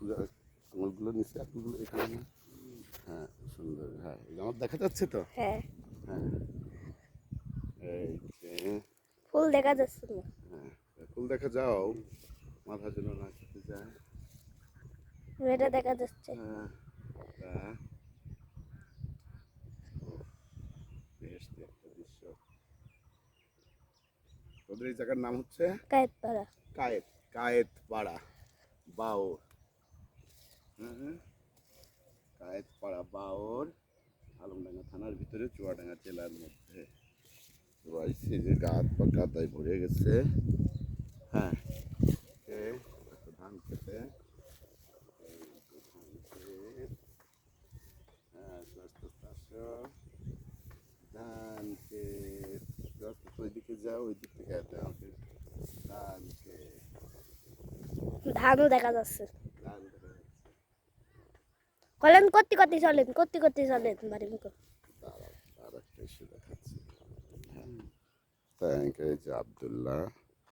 সোজা আঙুলগুলো নিচে আঙুলগুলো এখানে হ্যাঁ সুন্দর হ্যাঁ আমার দেখা যাচ্ছে তো? হ্যাঁ। হ্যাঁ। ফুল দেখা যাচ্ছে না। হ্যাঁ ফুল দেখা যাও। মাথা যেন না খেতে যায় এটা দেখা যাচ্ছে। হ্যাঁ তা বেশ একটা দৃশ্য। তোদের এই জায়গার নাম হচ্ছে? কায়েত পাড়া কায়েত কায়েত পাড়া বাওর হ্যাঁ কায়েত পাড়া বাওর আলমডাঙ্গা থানার ভিতরে চুয়াডাঙ্গা জেলার মধ্যে। আইসি যে গাছ বা কাদায় ভরে গেছে। হ্যাঁ ধান খেতে। ধান ক্ষেত। হ্যাঁ ওইদিকে যাও ওই দিক থেকে ধান ধানও দেখা যাচ্ছে। ধান দেখা যাচ্ছে। কলেন করতে করতে চলেন করতে করতে চলেন বাড়ি মুখো থ্যাংক আবদুল্লাহ